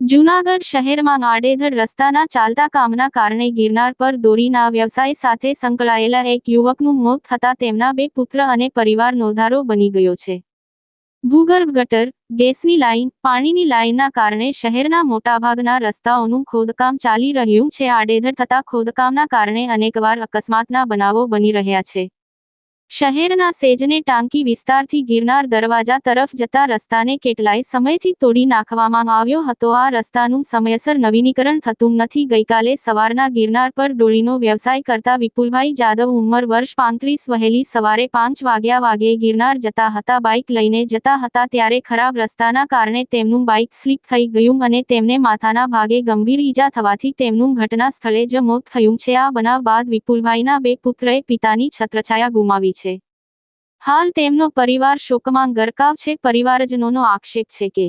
જૂનાગઢ શહેરમાં આડેધડ રસ્તાના ચાલતા કામના કારણે ગિરનાર પર દોરીના વ્યવસાય સાથે સંકળાયેલા એક યુવકનું મોત થતા તેમના બે પુત્ર અને પરિવાર નોંધારો બની ગયો છે. ભૂગર્ભ ગટર, ગેસની લાઇન, પાણીની લાઇનના કારણે શહેરના મોટાભાગના રસ્તાઓનું ખોદકામ ચાલી રહ્યું છે. આડેધડ થતા ખોદકામના કારણે અનેકવાર અકસ્માતના બનાવો બની રહ્યા છે. શહેરના સેજને ટાંકી વિસ્તારથી ગિરનાર દરવાજા તરફ જતા રસ્તાને કેટલાય સમયથી તોડી નાખવામાં આવ્યો હતો. આ રસ્તાનું સમયસર નવીનીકરણ થતું નથી. ગઈકાલે સવારના ગિરનાર પર ડોળીનો વ્યવસાય કરતા વિપુલભાઈ જાદવ ઉંમર વર્ષ પાંત્રીસ વહેલી સવારે પાંચ વાગ્યા વાગે ગિરનાર જતા હતા. બાઇક લઈને જતા હતા ત્યારે ખરાબ રસ્તાના કારણે તેમનું બાઇક સ્લીપ થઈ ગયું અને તેમને માથાના ભાગે ગંભીર ઈજા થવાથી તેમનું ઘટના સ્થળે જ મોત થયું છે. આ બનાવ બાદ વિપુલભાઈના બે પુત્રએ પિતાની છત્રછાયા ગુમાવી છે. હાલ તેમનો પરિવાર શોકમાં ગરકાવ છે પરિવારજનોનો આક્ષેપ છે કે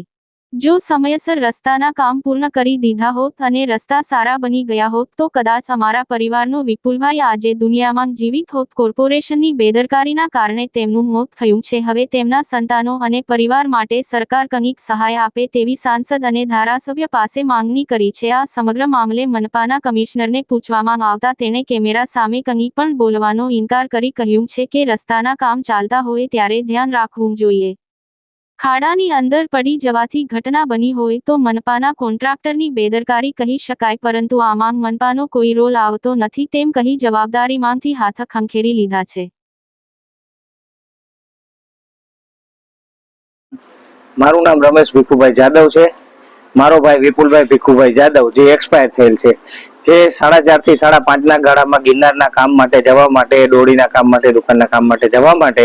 જો સમયસર રસ્તાના કામ પૂર્ણ કરી દીધા હોત અને રસ્તા સારા બની ગયા હોત, તો કદાચ અમારા પરિવારનો વિપુલભાઈ આજે દુનિયામાં જીવિત હોત. કોર્પોરેશનની બેદરકારીના કારણે તેમનું મોત થયું છે. હવે તેમના સંતાનો અને પરિવાર માટે સરકાર કંઈક સહાય આપે તેવી સાંસદ અને ધારાસભ્ય પાસે માંગણી કરી છે. આ સમગ્ર મામલે મનપાના કમિશનરને પૂછવામાં આવતા તેણે કેમેરા સામે કંઈ પણ બોલવાનો ઇનકાર કરી કહ્યું છે કે રસ્તાના કામ ચાલતા હોય ત્યારે ધ્યાન રાખવું જોઈએ. ખાડાની અંદર પડી જવાથી ઘટના બની હોય તો મનપાના કોન્ટ્રાક્ટરની બેદરકારી કહી શકાય, પરંતુ આમાં મનપાનો કોઈ રોલ આવતો નથી તેમ કહી જવાબદારીમાંથી હાથ ખંખેરી લીધા છે. મારું નામ રમેશ ભીખુભાઈ જાદવ છે. મારો ભાઈ વિપુલભાઈ ભીખુભાઈ જાદવ જે એક્સપાયર થયેલ છે, જે સાડા ચારથી સાડા પાંચના ગાળામાં ગિરનારના કામ માટે જવા માટે દોડીના કામ માટે, દુકાનના કામ માટે જવા માટે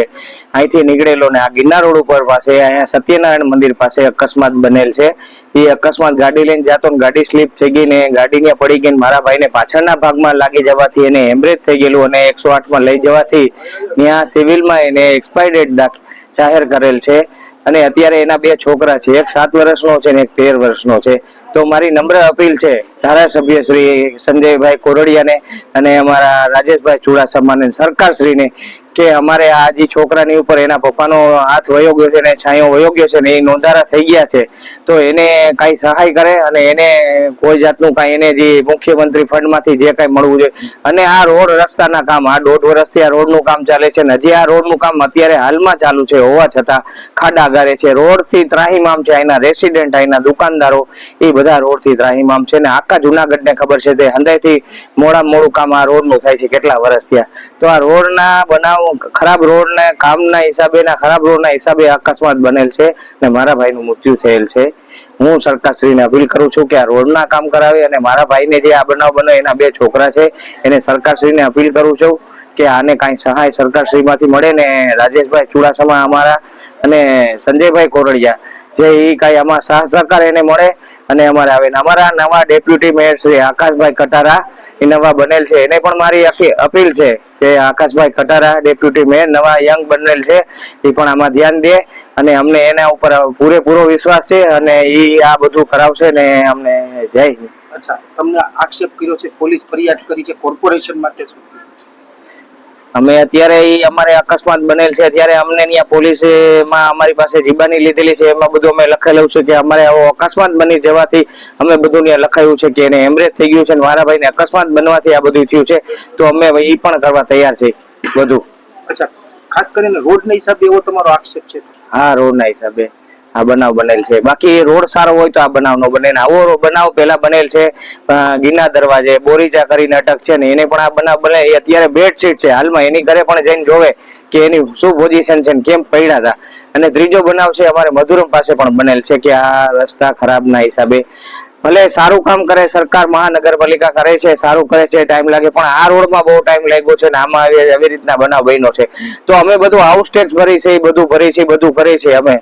અહીંથી નીકળેલો ને આ ગિરનાર રોડ ઉપર પાસે અહીંયા સત્યનારાયણ મંદિર પાસે અકસ્માત બનેલ છે. એ અકસ્માત ગાડી લઈને જતો ને ગાડી સ્લીપ થઈ ગઈ ને ગાડી ત્યાં પડી ગઈ મારા ભાઈને પાછળના ભાગમાં લાગી જવાથી એને હેમરેજ થઈ ગયેલું અને એકસો આઠમાં લઈ જવાથી ત્યાં સિવિલમાં એને એક્સપાયર ડેટ જાહેર કરેલ છે. અને અત્યારે એના બે છોકરા છે. એક સાત વર્ષનો છે ને એક તેર વર્ષનો છે. તો મારી નમ્ર અપીલ છે ધારાસભ્ય શ્રી સંજયભાઈ કોરડિયાને અને અમારા રાજેશભાઈ ચુડાસમાને સરકારશ્રીને કે અમારે આ જે છોકરાની ઉપર એના પપ્પાનો હાથ વયો ગયો છે ને છાંયો વયો ગયો છે ને એ નોંધારા થઈ ગયા છે, તો એને કાંઈ સહાય કરે અને એને કોઈ જાતનું કાંઈ એને જે મુખ્યમંત્રી ફંડમાંથી જે કાંઈ મળવું જોઈએ. અને આ રોડ રસ્તાના કામ, આ દોઢ વર્ષથી આ રોડનું કામ ચાલે છે ને હજી આ રોડનું કામ અત્યારે હાલમાં ચાલુ છે, હોવા છતાં ખાડા ગારે છે. રોડથી ત્રાહીમામ છે અહીંના રેસિડેન્ટ અહીંના દુકાનદારો, એ બધા રોડથી ત્રાહીમામ છે ને આખા જુનાગઢને ખબર છે તે હંદાયથી મોડા મોડું કામ આ રોડનું થાય છે કેટલા વર્ષ થયા. તો આ રોડના બનાવ, ખરાબ રોડના કામના હિસાબે ના ખરાબ રોડના હિસાબે અકસ્માત બનેલ છે ને મારા ભાઈનું મૃત્યુ થયેલ છે. હું સરકારશ્રીને અપીલ કરું છું કે આ રોડના કામ કરાવે અને મારા ભાઈને જે આ બનાવ બને એના બે છોકરા છે, એને સરકારશ્રીને અપીલ કરું છું કે આને કાંઈ સહાય સરકારશ્રીમાંથી મળે ને રાજેશભાઈ ચુડાસમા અમારા અને સંજયભાઈ કોરડિયા, જે એ કાંઈ આમાં સાહ સહકાર એને મળે અને અમારે આવે અમારા નવા ડેપ્યુટી મેયર શ્રી આકાશભાઈ કટારા એ નવા બનેલ છે. એને પણ મારી આખી અપીલ છે કે આકાશભાઈ કટારા, ડેપ્યુટી મેયર, નવા યંગ બનેલ છે, એ પણ આમાં ધ્યાન દે અને અમને એના ઉપર પૂરેપૂરો વિશ્વાસ છે અને એ આ બધું કરાવશે ને અમને જય અચ્છા, તમને આક્ષેપ કર્યો છે, પોલીસ ફરિયાદ કરી છે કોર્પોરેશન માટે શું? અમે અત્યારે અમારે અકસ્માત બનેલ છે. ત્યારે અમને ત્યાં પોલીસમાં અમારી પાસે જીબાની લીધેલી છે. એમાં બધું અમે લખેલું છે કે અમારે આવો અકસ્માત બની જવાથી અમે બધું ત્યાં લખાયું છે કે એને એમરેજ થઈ ગયું છે અને મારા ભાઈને અકસ્માત બનવાથી આ બધું થયું છે. તો અમે એ પણ કરવા તૈયાર છે. બધું. અચ્છા. ખાસ કરીને રોડના હિસાબે એવો તમારો આક્ષેપ છે? હા રોડના હિસાબે. આ બનાવ બનેલ છે. બાકી રોડ સારો હોય તો આ બનાવ નો બને આવો બનાવ પેલા બનેલ છે. ગીના દરવાજે બોરીચા કરીને અટક છે ને એને પણ આ બનાવ બને. એ અત્યારે બેડશીટ છે. હાલમાં એની ઘરે પણ જઈને જોવે કે એની શું પોઝિશન છે ને કેમ પડ્યા હતા અને ત્રીજો બનાવ છે, અમારે મધુરમ પાસે પણ બનેલ છે કે આ રસ્તા ખરાબના હિસાબે. ભલે સારું કામ કરે, સરકાર મહાનગરપાલિકા કરે છે, સારું કરે છે, ટાઈમ લાગે, પણ આ રોડમાં બહુ ટાઈમ લાગ્યો છે ને આમાં આવી રીતના બનાવ બન્યો છે. તો અમે બધું હાઉસ ટેક્સ ભરી છે બધું ભરી છે બધું કરે છે અમે.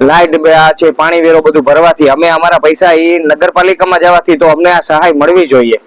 લાઇટ છે, પાણી વેરો બધું ભરવાથી અમે અમારા પૈસા એ નગરપાલિકામાં જવાથી તો અમને આ સહાય મળવી જોઈએ.